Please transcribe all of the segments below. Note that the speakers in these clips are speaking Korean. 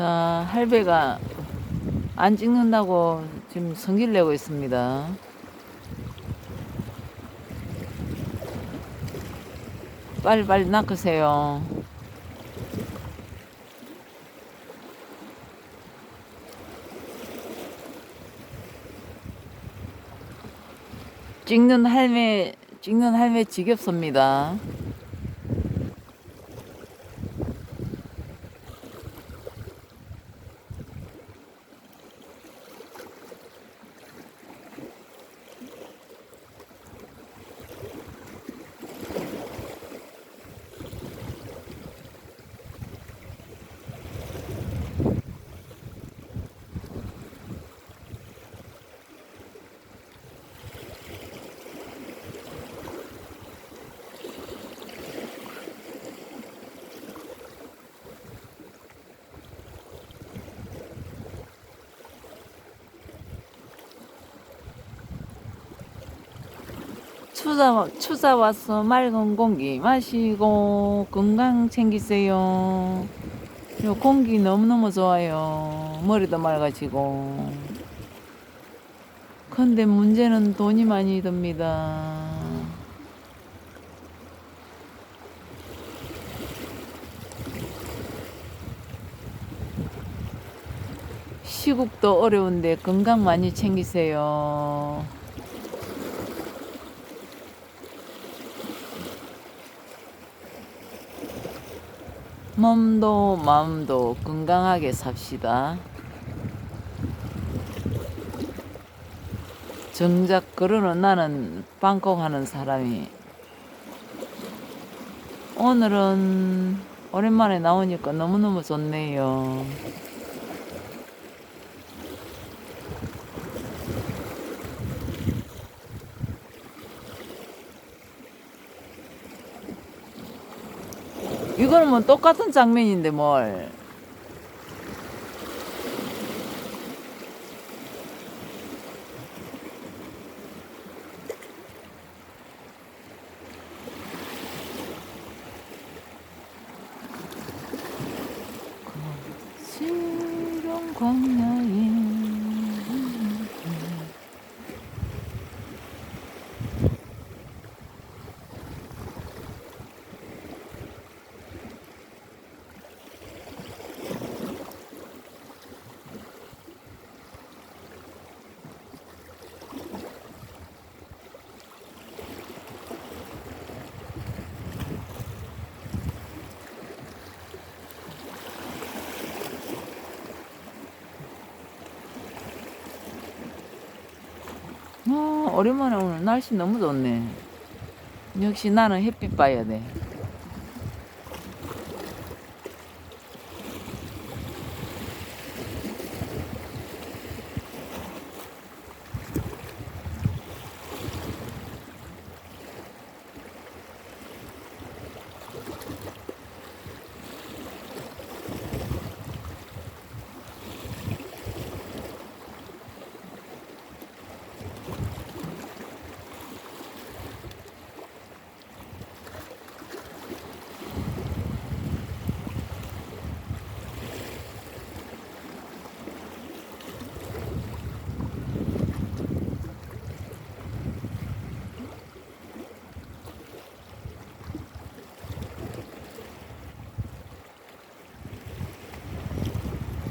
자, 할배가 안 찍는다고 지금 성질 내고 있습니다. 빨리빨리 낚으세요. 찍는 할매, 찍는 할매 지겹습니다. 추자, 추자 와서 맑은 공기 마시고 건강 챙기세요. 요 공기 너무너무 좋아요. 머리도 맑아지고. 근데 문제는 돈이 많이 듭니다. 시국도 어려운데 건강 많이 챙기세요. 몸도 마음도 건강하게 삽시다. 정작 그러는 나는 방콕 하는 사람이 오늘은 오랜만에 나오니까 너무너무 좋네요. 이거는 뭐 똑같은 장면인데 뭘. 시령 광야에 어, 오랜만에 오늘 날씨 너무 좋네. 역시 나는 햇빛 봐야 돼.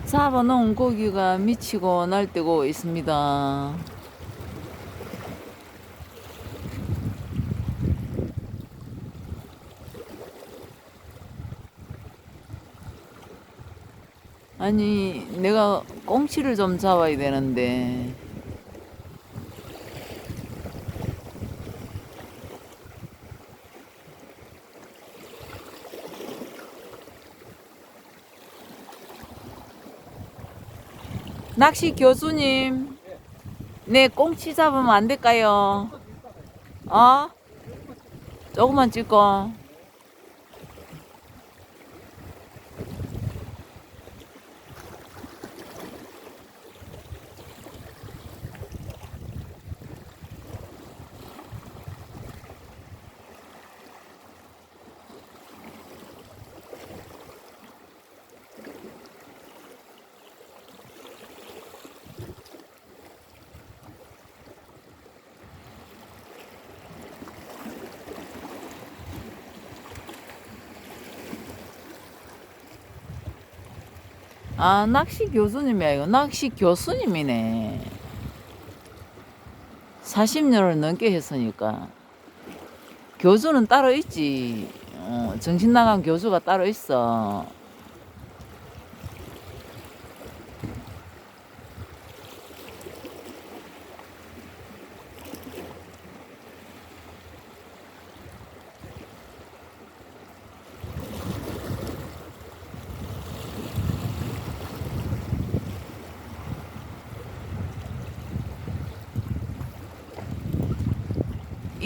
잡아놓은 고기가 미치고 날뛰고 있습니다. 아니, 내가 꽁치를 좀 잡아야 되는데. 낚시 교수님, 네 꽁치 잡으면 안 될까요? 어? 조금만 찍고. 아, 낚시 교수님이 아니고 낚시 교수님이네. 40년을 넘게 했으니까. 교수는 따로 있지. 어, 정신 나간 교수가 따로 있어.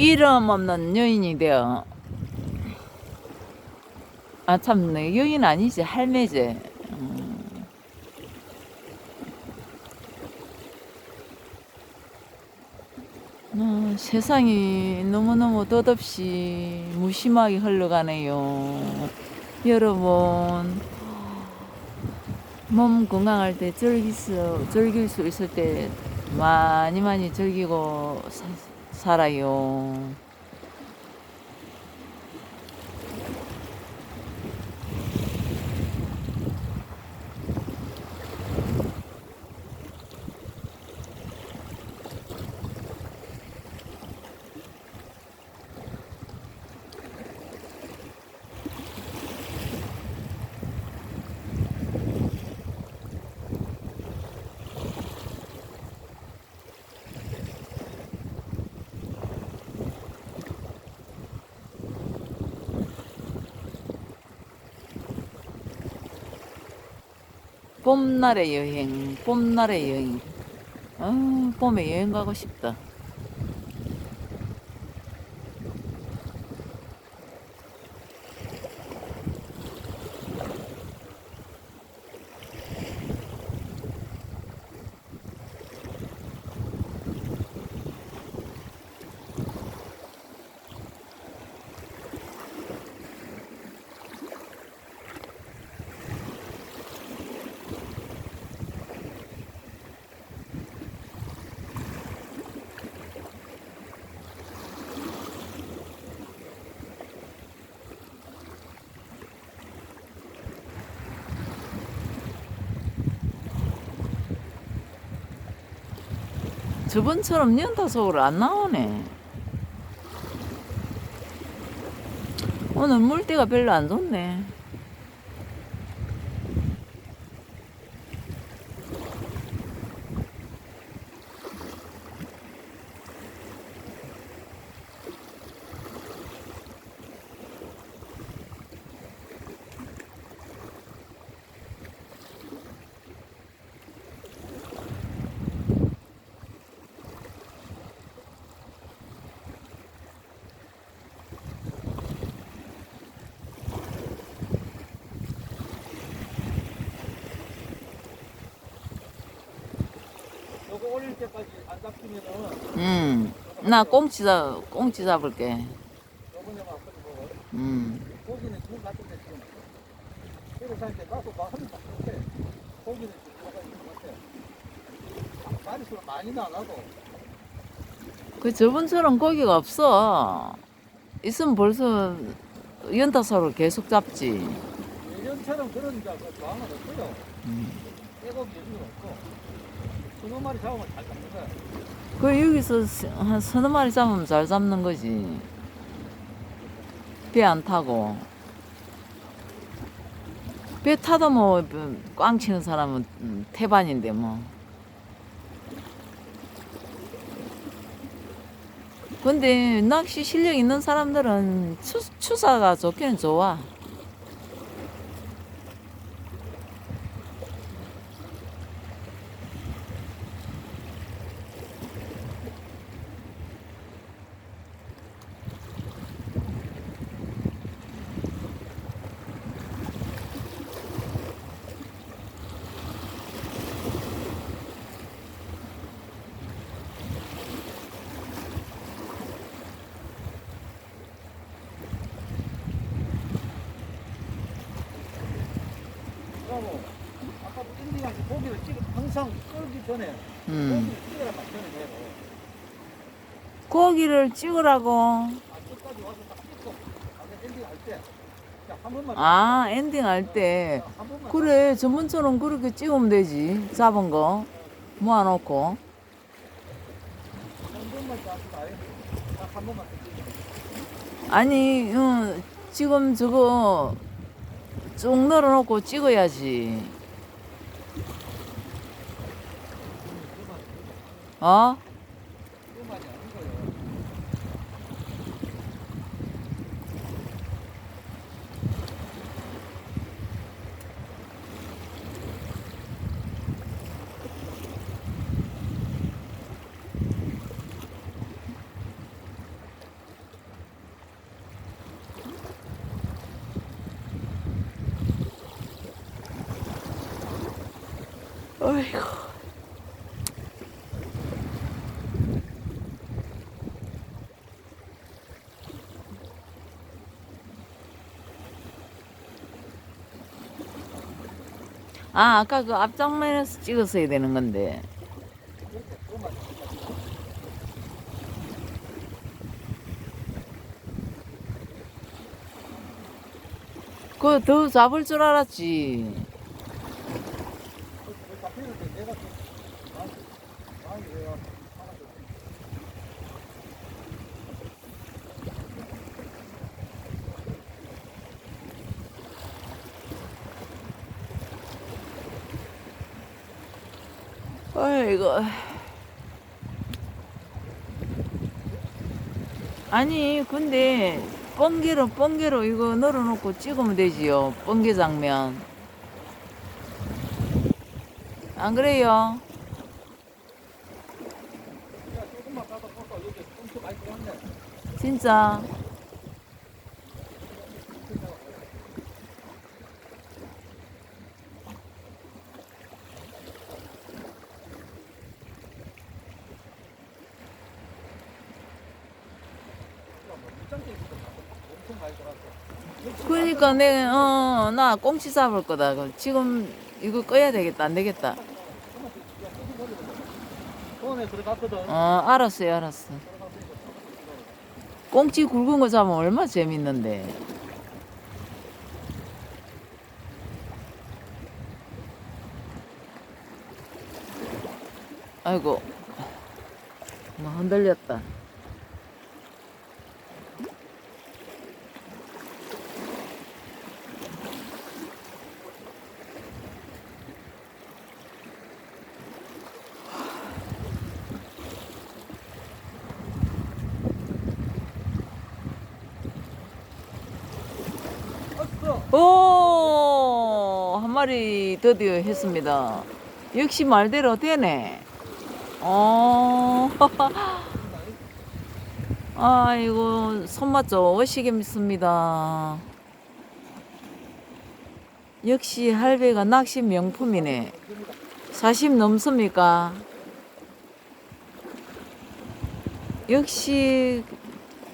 이름 없는 여인이 되어 아 참네 여인 아니지 할매지. 음. 아, 세상이 너무너무 덧없이 무심하게 흘러가네요. 여러분 몸 건강할 때 즐길 수, 즐길 수 있을 때 많이 많이 즐기고 사, 살아요. 봄날의 여행, 봄날의 여행. 아, 봄에 여행 가고 싶다. 저번처럼 연타석으로 안 나오네. 오늘 물때가 별로 안 좋네. 요거 올릴 때까지 안 잡히면은 음, 나 꽁치 잡, 꽁치 잡을게. 요번에만 한번 보고 음, 고기는 지금 같은데 지금 그래서 사실 나도 마음이 바뀌었대 고기는 지금 들어가 있는 것 같아 마리수가 많이는 안 하고 그 저번처럼 고기가 없어. 있으면 벌써 연타석으로 계속 잡지. 예전처럼 그런 이제 그 없어요 음. 이런 건 없고 스무 마리 잡으면 잘 잡는 거야 그 여기서 스- 한 서너 마리 잡으면 잘 잡는 거지. 배 안 타고. 배 타도 뭐 꽝 치는 사람은 음, 태반인데 뭐. 근데 낚시 실력 있는 사람들은 추, 추사가 좋기는 좋아. 아까 인디가 고기를 찍어 항상 끓기 전에 음. 고기를 찍어라 맞춰는 대로 고기를 찍으라고. 아 끝까지 와서 딱 찍고 아까 인디 할때 한 번만. 아 엔딩 할 때 한 번만. 그래 전문처럼 그렇게 찍으면 되지 잡은 거 모아놓고 한 번만. 딱한 번만 더 찍어. 아니 응, 지금 저거 쭉 늘어놓고 찍어야지 어? 그만이 아닌 거예요. 어이구 아 아까 그 앞장면에서 찍었어야 되는 건데. 그거 더 잡을 줄 알았지 그 잡히는데 내가 좀 마음이 마음이 왜요? 하나도 어이구 아니 근데 뻥개로 뻥개로 이거 널어놓고 찍으면 되지요 뻥개 장면. 안 그래요? 진짜 밑장대 있어. 엄청 많이 들어왔어. 그러니까 내가 어나 꽁치 잡을 거다. 그 지금 이거 꺼야 되겠다. 안 되겠다. 손에 들어갔거든. 어 알았어요 알았어. 꽁치 굵은 거 잡으면 얼마나 재밌는데. 아이고. 뭐 흔들렸다 오, 한 마리 드디어 했습니다. 역시 말대로 되네. 어, 아이고, 손맛 좋으시겠습니다. 역시 할배가 낚시 명품이네. 40 넘습니까? 역시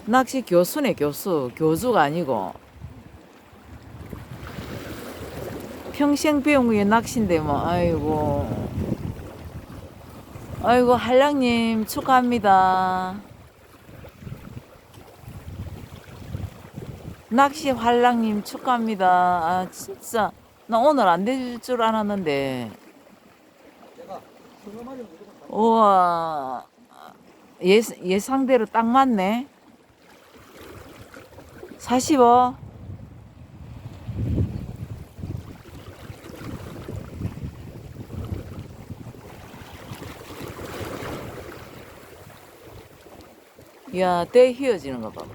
낚시 교수네, 교수. 교주가 아니고. 평생 배운 게 낚시인데 뭐 아이고. 아이고 한량님 축하합니다. 낚시 한량님 축하합니다. 아 진짜. 나 오늘 안 될 줄 알았는데. 우와. 예, 예상대로 딱 맞네. 45 야, 때 휘어지는 거 봐.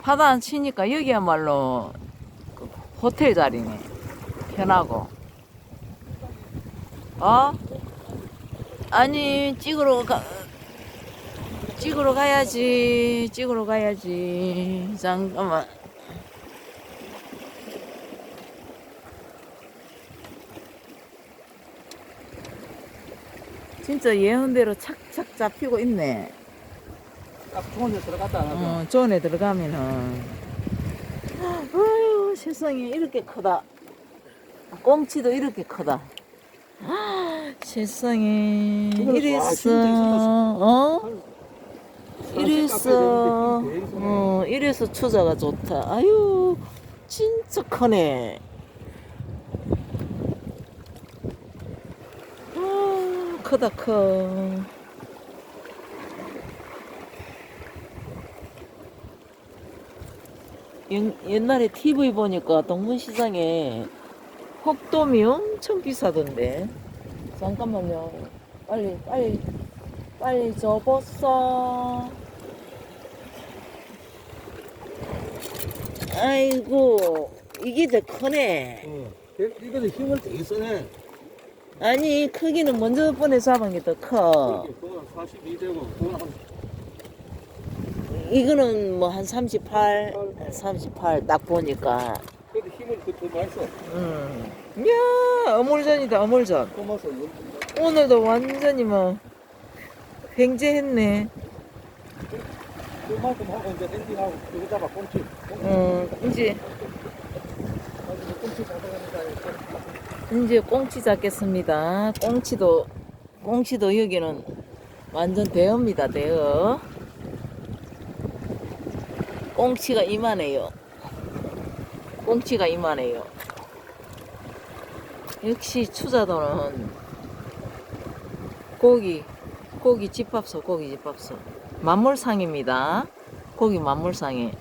파도 안 치니까 여기야말로 그 호텔 자리네. 편하고. 어? 아니, 찍으러 가, 찍으러 가야지. 찍으러 가야지. 잠깐만. 진짜 예언대로 착착 잡히고 있네. 딱 좋은 데 들어갔다 안 하죠. 어, 존에 들어가면은. 아유, 세상에 이렇게 크다. 꽁치도 이렇게 크다. 세상에 이거는 와, 이랬어 있었다. 어돼 있어네. 어 이래서 추자가 좋다 아유 진짜 크네 아 크다 커 옛- 옛날에 TV 보니까 동문시장에 혹돔이 엄청 비싸던데. 잠깐만요. 빨리, 빨리, 빨리 접었어. 아이고, 이게 더 크네. 어. 이거는 힘을 되게 쓰네. 아니, 크기는 먼저 번에 잡은 게 더 커. 그건 42되고, 그건 한 이거는 뭐 한 38, 38 딱 보니까. 그래도 힘을 그더 많이 써. 음. 야, 어물전이다, 어물전. 꼬마서 연- 오늘도 완전히 뭐 횡재했네. 그만큼 하고 이제 엔딩하고 꽁치. 꽁치. 어, 이제 가지고 꽁치 잡아갑니다. 이제 꽁치 잡겠습니다. 꽁치도 꽁치도 여기는 완전 대어입니다, 대어. 꽁치가 이만해요. 꽁치가 이만해요. 역시 추자도는 고기, 고기 집합소, 고기 집합소. 만물상입니다. 고기 만물상에.